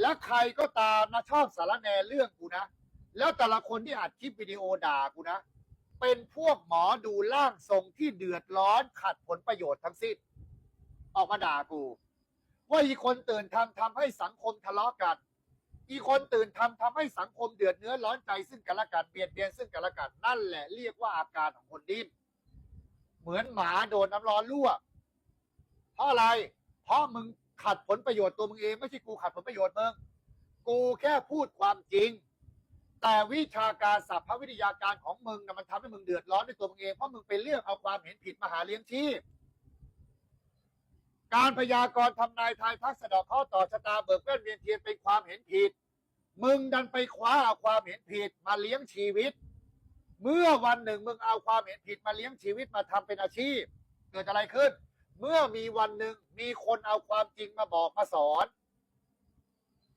แล้วใครก็ตามนะชอบสารแหนเรื่องกูนะ แล้วแต่ละคนที่อัดคลิปวิดีโอด่ากูนะ เป็นพวกหมอดูล่างทรงที่เดือดร้อนขัดผลประโยชน์ทั้งสิ้น ออกมาด่ากู ว่าอีคนตื่นทำทำให้สังคมทะเลาะกัน อีคนตื่นทำทำให้สังคมเดือดเนื้อร้อนใจซึ่งกันและกันเบียดเบียนซึ่งกันและกันนั่นแหละเรียกว่าอาการของคนดิ้นเหมือนหมาโดนน้ำร้อนลวกเพราะอะไร เพราะมึง ขัดผลประโยชน์ตัวมึงเองไม่ใช่กูขัดผลประโยชน์มึงกูแค่พูดความจริง แต่วิชาการสัพพวิทยาการของมึงนะมันทำให้มึงเดือดร้อนในตัวมึงเองเพราะมึงไปเลือกเอาความเห็นผิดมาหาเลี้ยงชีพการพยากรณ์ทำนายทายทักษะดอกข้อต่อชะตาเบิกเว้นเวียนเทียนเป็นความเห็นผิด มึงดันไปคว้าเอาความเห็นผิดมาเลี้ยงชีวิต เมื่อวันหนึ่งมึงเอาความเห็นผิดมาเลี้ยงชีวิตมาทำเป็นอาชีพ เกิดอะไรขึ้น เมื่อมีวันหนึ่งมีคนเอาความจริงมาบอกมาสอน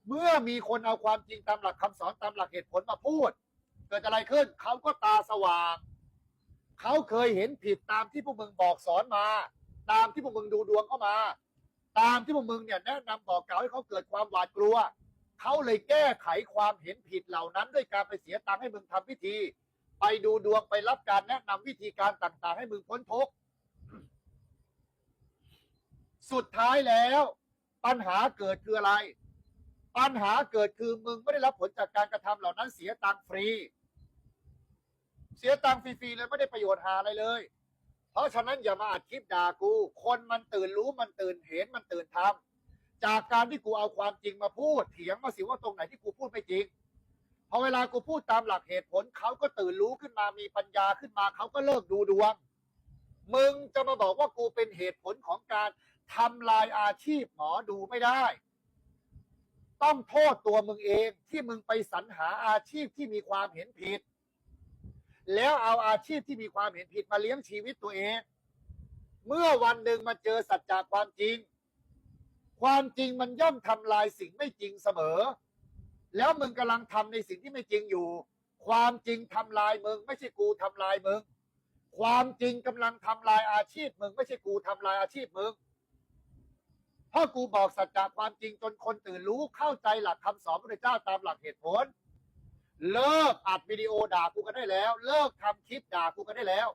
เมื่อมีคนเอาความจริงตามหลักคำสอนตามหลักเหตุผลมาพูด เกิดอะไรขึ้นเขาก็ตาสว่าง เขาเคยเห็นผิดตามที่พวกมึงบอกสอนมา ตามที่พวกมึงดูดวงเข้ามา ตามที่พวกมึงเนี่ยแนะนำบอกกล่าวให้เขาเกิดความหวาดกลัว เขาเลยแก้ไขความเห็นผิดเหล่านั้น ด้วยการไปเสียตังค์ให้มึงทำพิธี ไปดูดวงไปรับการแนะนำวิธีการต่างๆ ให้มึงพ้นทุกข์ สุดท้ายแล้ว ปัญหาเกิดคืออะไร ปัญหาเกิดคือมึงไม่ได้รับผลจากการกระทำเหล่านั้นเสียตังฟรี เสียตังฟรีๆเลยไม่ได้ประโยชน์หาอะไรเลย เพราะฉะนั้นอย่ามาอัดคลิปด่ากู คนมันตื่นรู้มันตื่นเห็นมันตื่นทำจากการที่กูเอาความจริงมาพูดเถียงมาสิว่าตรงไหนที่กูพูดไม่จริงพอเวลากูพูดตามหลักเหตุผลเขาก็ตื่นรู้ขึ้นมามีปัญญาขึ้นมาเขาก็เลิกดูดวง มึงจะมาบอกว่ากูเป็นเหตุผลของการ ทำลายอาชีพหมอดูไม่ได้ ต้องโทษตัวมึงเองที่มึงไปสรรหาอาชีพที่มีความเห็นผิด แล้วเอาอาชีพที่มีความเห็นผิดมาเลี้ยงชีวิตตัวเอง เมื่อวันหนึ่งมาเจอสัจจะความจริง ความจริงมันย่อมทำลายสิ่งไม่จริงเสมอ แล้วมึงกำลังทำในสิ่งที่ไม่จริงอยู่ ความจริงทำลายมึง ไม่ใช่กูทำลายมึงความจริงกำลังทำลายอาชีพมึง ไม่ใช่กูทำลายอาชีพมึง เพรากูบอกสัจจะความจริงจนคนตื่นรู้เข้าใจหลักคำสอนพระเจ้าตามหลักเหตุผล เลิกอัดวิดีโอด่ากูกันได้แล้ว เลิกทำคลิปด่ากูกันได้แล้ว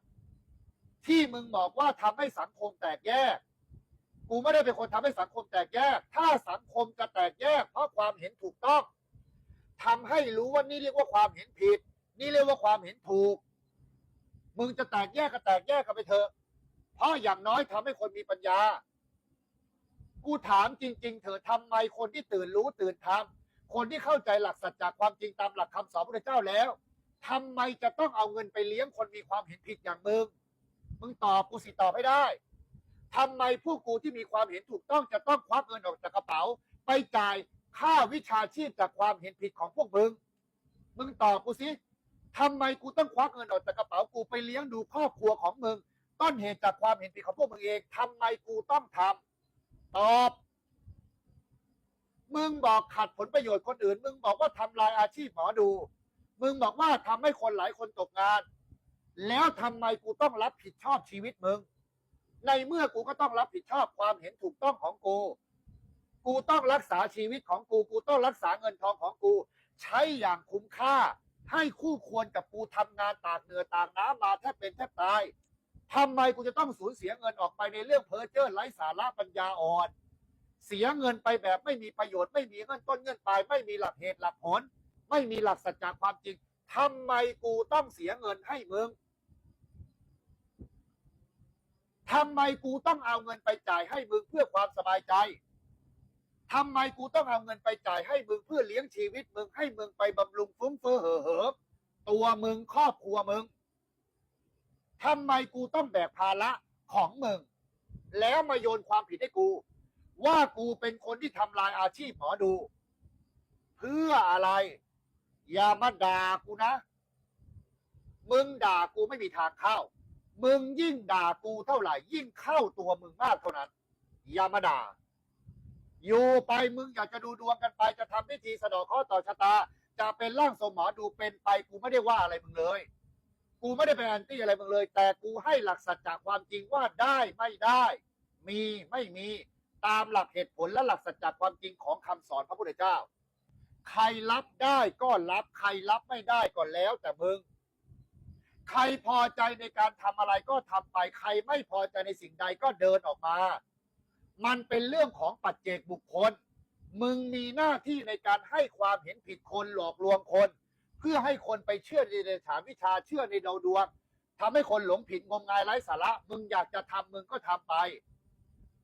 ที่มึงบอกว่าทำให้สังคมแตกแยก กูไม่ได้เป็นคนทำให้สังคมแตกแยก ถ้าสังคมจะแตกแยก เพราะความเห็นถูกต้องทำให้รู้ว่านี่เรียกว่าความเห็นผิด นี่เรียกว่าความเห็นถูก มึงจะแตกแยกก็แตกแยกกันไปเถอะ เพราะอย่างน้อยทำให้คนมีปัญญา กูถามจริง ๆ เถอะทำไมคนที่ตื่นรู้ตื่นทำคนที่เข้าใจหลักสัจจะความจริงตามหลักคำสอนพระเจ้าแล้วทำไมจะต้องเอาเงินไปเลี้ยงคนมีความเห็นผิดอย่างมึง มึงตอบกูสิตอบให้ได้ทำไมผู้กูที่มีความเห็นถูกต้องจะต้องควักเงินออกจากกระเป๋า ไปจ่ายค่าวิชาชีพจากความเห็นผิดของพวกมึง มึงตอบกูสิทำไมกูต้องควักเงินออกจากกระเป๋ากูไปเลี้ยงดูครอบครัวของมึง ต้นเหตุจากความเห็นผิดของพวกมึงเองทำไมกูต้องทำ ตอบ มึงบอกขัดผลประโยชน์คนอื่น มึงบอกว่าทำลายอาชีพหมอดู มึงบอกว่าทำให้คนหลายคนตกงาน แล้วทำไมกูต้องรับผิดชอบชีวิตมึง ในเมื่อกูก็ต้องรับผิดชอบความเห็นถูกต้องของกู กูต้องรักษาชีวิตของกู กูต้องรักษาเงินทองของกู ใช้อย่างคุ้มค่า ให้คู่ควรกับกูทำงานตากเหนือตากน้ำมาแทบเป็นแทบตาย ทำไมกูจะต้องสูญเสียเงินออกไปในเรื่องเพ้อเจ้อไร้สาระปัญญาอ่อน เสียเงินไปแบบไม่มีประโยชน์ไม่มีเงินต้นเงินปลายไม่มีหลักเหตุหลักผล ไม่มีหลักสัจจะความจริงทำไมกูต้องเสียเงินให้มึงทำไมกูต้องเอาเงินไปจ่ายให้มึงเพื่อความสบายใจทำไมกูต้องเอาเงินไปจ่ายให้มึงเพื่อเลี้ยงชีวิตมึงให้มึงไปบำรุงฟุ้งเฟ้อเห่อเหิมตัวมึงครอบครัวมึง ทำไมกูต้องแบกภาระของมึง แล้วมาโยนความผิดให้กู ว่ากูเป็นคนที่ทำลายอาชีพหมอดู เพื่ออะไร อย่ามาด่ากูนะ มึงด่ากูไม่มีทางเข้า มึงยิ่งด่ากูเท่าไหร่ ยิ่งเข้าตัวมึงมากเท่านั้น อย่ามาด่า อยู่ไปมึงอยากจะดูดวงกันไป จะทำพิธีสะเดอกข้อต่อชะตา จะเป็นร่างทรงหมอดูเป็นไปกูไม่ได้ว่าอะไรมึงเลย กูไม่ได้เป็นแอนตี้อะไรมึงเลย แต่กูให้หลักสัจจะความจริงว่าได้ไม่ได้ มีไม่มีตามหลักเหตุผลและหลักสัจจะความจริงของคำสอนพระพุทธเจ้า ใครรับได้ก็รับใครรับไม่ได้ก็แล้ว แต่มึง ใครพอใจในการทำอะไรก็ทำไป ใครไม่พอใจในสิ่งใดก็เดินออกมา มันเป็นเรื่องของปัจเจกบุคคล มึงมีหน้าที่ในการให้ความเห็นผิดคนหลอกลวงคน เพื่อให้คนไปเชื่อในเดชานวิชาเชื่อในดาวดวงทำให้คนหลงผิดงมงายไร้สาระ มึงอยากจะทำมึงก็ทำไป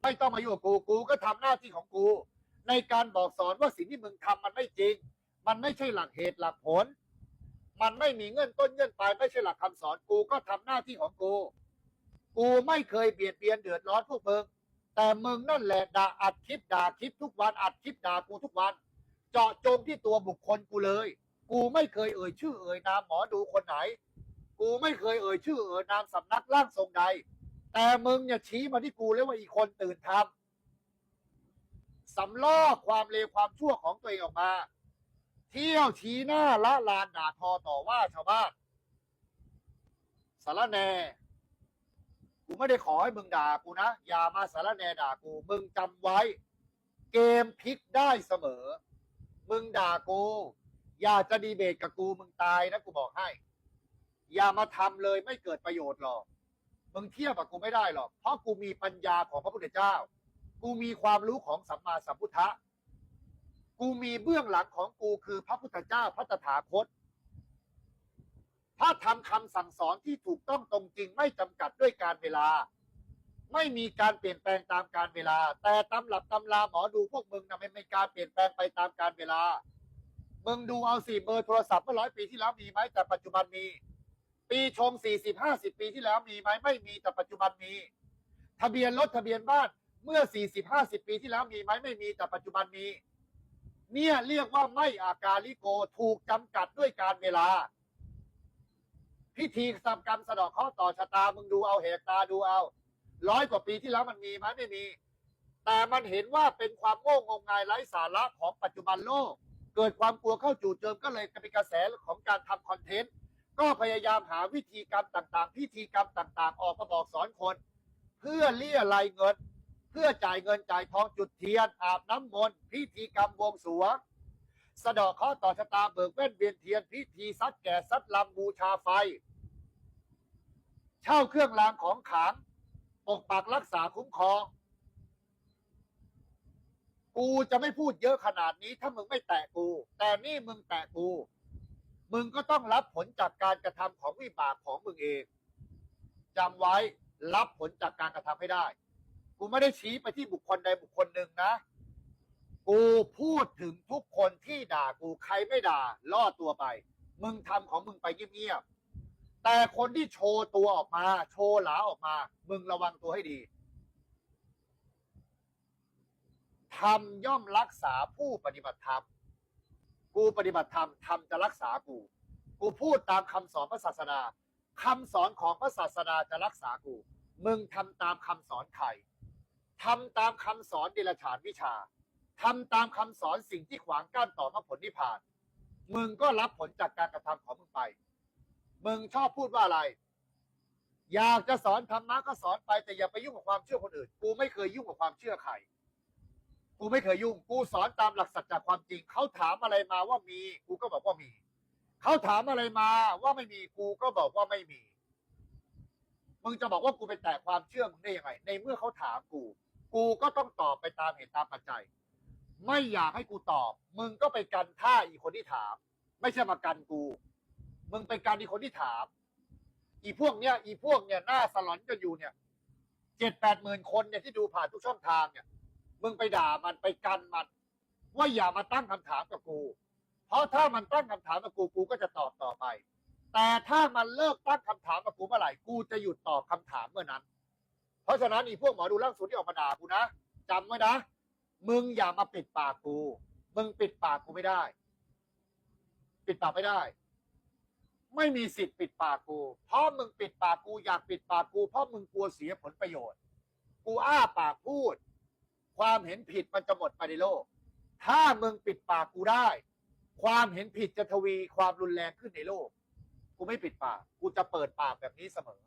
ไม่ต้องมาอยู่กับกูกูก็ทำหน้าที่ของกู ในการบอกสอนว่าสิ่งที่มึงทำมันไม่จริง มันไม่ใช่หลักเหตุหลักผล มันไม่มีเงื่อนต้นเงื่อนปลายไม่ใช่หลักคำสอนกูก็ทำหน้าที่ของกู กูไม่เคยเบียดเบียนเดือดร้อนพวกมึงแต่มึงนั่นแหละด่าอัดคลิปด่าคลิปทุกวันอัดคลิปด่ากูทุกวัน เจาะจงที่ตัวบุคคลกูเลย กูไม่เคยเอ่ยชื่อเอ่ยนามหมอดูคนไหน กูไม่เคยเอ่ยชื่อเอ่ยนามสำนักร่างทรงใด แต่มึงเนี่ยชี้มาที่กูเลยว่าอีกคนตื่นทำสำลอกความเลวความชั่วของตัวเองออกมา เที่ยวชี้หน้าละลานด่าทอต่อว่าชาวบ้านสารแหนกูไม่ได้ขอให้มึงด่ากูนะ อย่ามาสารแหนด่ากู มึงจำไว้ เกมพลิกได้เสมอ มึงด่ากู อย่าจะดีเบตกับกูมึงตายนะกูบอกให้ อย่ามาทำเลยไม่เกิดประโยชน์หรอกมึงเทียบกับกูไม่ได้หรอก เพราะกูมีปัญญาของพระพุทธเจ้า กูมีความรู้ของสัมมาสัมพุทธะ กูมีเบื้องหลังของกูคือพระพุทธเจ้าพระตถาคตถ้าทำคำสั่งสอนที่ถูกต้องตรงจริงไม่จำกัดด้วยการเวลา ไม่มีการเปลี่ยนแปลงตามการเวลา แต่ตำหลับตำราหมอดูพวกมึงนะไม่มีการเปลี่ยนแปลงไปตามการเวลา มึงดูเอาสิเบอร์โทรศัพท์เมื่อร้อยปีที่แล้วมีไหมแต่ปัจจุบันมี ปีชงสี่สิบห้าสิบปีที่แล้วมีไหมไม่มีแต่ปัจจุบันมี ทะเบียนรถทะเบียนบ้านเมื่อสี่สิบห้าสิบปีที่แล้วมีไหมไม่มีแต่ปัจจุบันมี เนี่ยเรียกว่าไม่อาการลิโกถูกจำกัดด้วยการเวลา พิธีกรรมกรรมสะดอกข้อต่อชะตามึงดูเอาเหตุตาดูเอาร้อยกว่าปีที่แล้วมันมีไหมไม่มี แต่มันเห็นว่าเป็นความโง่งมงายไร้สาระของปัจจุบันโลก เกิดความกลัวเข้าจู่โจมก็เลยเป็นกระแสของการทำคอนเทนต์ก็พยายามหาวิธีกรรมต่างๆ พิธีกรรมต่างๆ ออกมาบอกสอนคน เพื่อเลี่ยไรายเงิน เพื่อจ่ายเงินจ่ายทองจุดเทียน อาบน้ำมนต์พิธีกรรมบวงสรวงสะดอกข้อต่อชะตาเบิกเว้นเวียนเทียนพิธีซัดแก่ซัดลำบูชาไฟ เช่าเครื่องรางของขลังปกปักรักษาคุ้มครอง กูจะไม่พูดเยอะขนาดนี้ถ้ามึงไม่แตะกู แต่นี่มึงแตะกู มึงก็ต้องรับผลจากการกระทำของวิบากของมึงเองจำไว้รับผลจากการกระทำให้ได้ กูไม่ได้ชี้ไปที่บุคคลใดบุคคลหนึ่งนะ กูพูดถึงทุกคนที่ด่ากูใครไม่ด่าล่อตัวไป มึงทำของมึงไปเงียบๆแต่คนที่โชว์ตัวออกมา โชว์หลาออกมา มึงระวังตัวให้ดี ทำย่อมรักษาผู้ปฏิบัติธรรม กูปฏิบัติธรรมธรรมจะรักษากู กูพูดตามคำสอนพระศาสดาคำสอนของพระศาสดาจะรักษากู มึงทำตามคำสอนใครทำตามคำสอนเดลฉานวิชาทำตามคำสอนสิ่งที่ขวางกั้นต่อมรรคผลนิพพาน มึงก็รับผลจากการกระทำของมึงไป มึงชอบพูดว่าอะไร อยากจะสอนธรรมะก็สอนไปแต่อย่าไปยุ่งกับความเชื่อคนอื่น กูไม่เคยยุ่งกับความเชื่อใคร กูไม่เคยยุ่ง กูสอนตามหลักสัจจะความจริง เขาถามอะไรมาว่ามี กูก็บอกว่ามี เขาถามอะไรมาว่าไม่มี กูก็บอกว่าไม่มี มึงจะบอกว่ากูไปแตะความเชื่อมึงได้ยังไง ในเมื่อเขาถามกู กูก็ต้องตอบไปตามเหตุตามปัจจัย ไม่อยากให้กูตอบ มึงก็ไปกันท่าอีกคนที่ถาม ไม่ใช่มากันกู มึงไปกันอีกคนที่ถาม อีพวกเนี้ย อีพวกเนี่ยหน้าสลอนกันอยู่เนี่ย เจ็ดแปดหมื่นคนเนี่ยที่ดูผ่านทุกช่องทางเนี่ย มึงไปด่ามันไปกันมัน ว่าอย่ามาตั้งคำถามกับกู เพราะถ้ามันตั้งคำถามกับกูกูก็จะตอบต่อไป แต่ถ้ามันเลิกตั้งคำถามกับกูเมื่อไหร่กูจะหยุดตอบคำถามเมื่อนั้น เพราะฉะนั้นอีพวกหมอดูร่างสูงที่ออกมาด่ากูนะจำไว้นะ มึงอย่ามาปิดปากกู มึงปิดปากกูไม่ได้ ปิดปากไม่ได้ ไม่มีสิทธิ์ปิดปากกูเพราะมึงปิดปากกูอยากปิดปากกูเพราะมึงกลัวเสียผลประโยชน์ กูอ้าปากพูด ความเห็นผิดมันจะหมดไปในโลก ถ้ามึงปิดปากกูได้ ความเห็นผิดจะทวีความรุนแรงขึ้นในโลก กูไม่ปิดปาก กูจะเปิดปากแบบนี้เสมอ